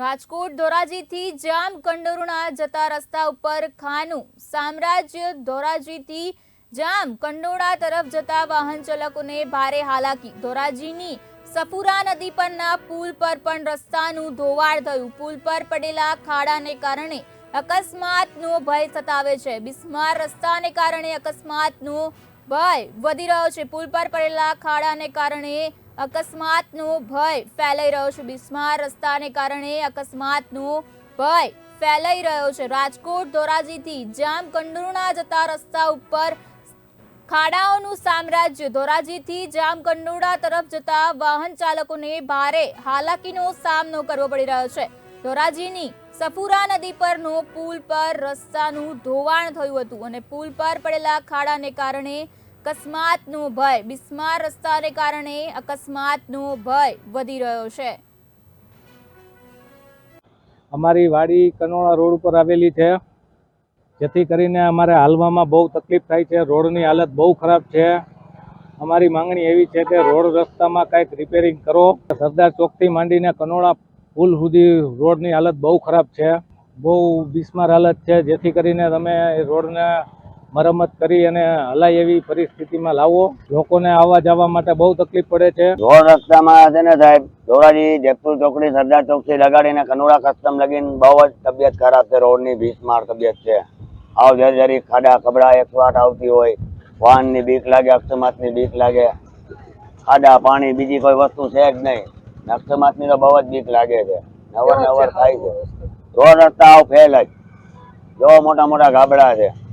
રાજકોટ ધોરાજીથી જામ કંડોરણા જતા રસ્તા ઉપર ખાનું. સામ્રાજ્ય ધોરાજીથી જામ કંડોળા તરફ જતા વાહન ચાલકોને ભારે હાલાકી. ધોરાજીની સફુરા નદી પરના પુલ પર પણ રસ્તાનું ધોવાણ થયું. પુલ પર પડેલા ખાડાને કારણે અકસ્માતનો ભય સતાવે છે. બિસ્માર રસ્તાને કારણે અકસ્માતનો ભય વધી રહ્યો છે. પુલ પર પડેલા ખાડાને કારણે અકસ્માતનો ભય ફેલાઈ રહ્યો છે. બિસ્માર રસ્તાને કારણે અકસ્માતનો ભય ફેલાઈ રહ્યો છે. રાજકોટ ધોરાજીથી જામ કંડુરણા જતા રસ્તા ઉપર ખાડાઓનું સામ્રાજ્ય. ધોરાજીથી જામકંડોળા તરફ જતા વાહન ચાલકોને ભારે હાલાકીનો સામનો કરવો પડી રહ્યો છે. ધોરાજીની સફુરા નદી પરનો પુલ પર રસ્તાનું ધોવાણ થયું હતું અને પુલ પર પડેલા ખાડાને કારણે અકસ્માતનો ભય. બિસ્માર રસ્તાને કારણે અકસ્માતનો ભય વધી રહ્યો છે. અમારી વાડી કનોળા રોડ ઉપર આવેલી છે. જેથી કરીને અમારે હાલવામાં બહુ તકલીફ થાય છે. રોડની હાલત બહુ ખરાબ છે. અમારી માંગણી એવી છે કે રોડ રસ્તામાં કંઈક રિપેરિંગ કરો. સરદાર ચોકથી માંડીને કનોળા પુલ સુધી રોડની હાલત બહુ ખરાબ છે. બહુ બિસ્માર હાલત છે. જેથી કરીને તમે રોડને મરમ્મત કરી અને હલાય એવી પરિસ્થિતિમાં લાવો લોકોને આવવા જવા માટે બહુ તકલીફ પડે છે. ને ધોરાજી, જેતપુર ચોકડી, સરદાર ચોકથી લગાડીને કનોડા કસ્ટમ લગીને બહુ જ તબિયત ખરાબ છે, રોડની ભીસમાર તબિયત છે. આવ જરી જરી ખાડા કબડા એકસો આઠ આવતી હોય. વાહનની બીક લાગે અકસ્માતની બીક લાગે. ખાડા, પાણી, બીજી કોઈ વસ્તુ છે જ નહીં. અક્ષમાતની તો બહુ જ બીક લાગે છે. નવર નવર થાય છે. રોડ રસ્તા આવ ફેલ જ. જો મોટા મોટા ગાબડા છે.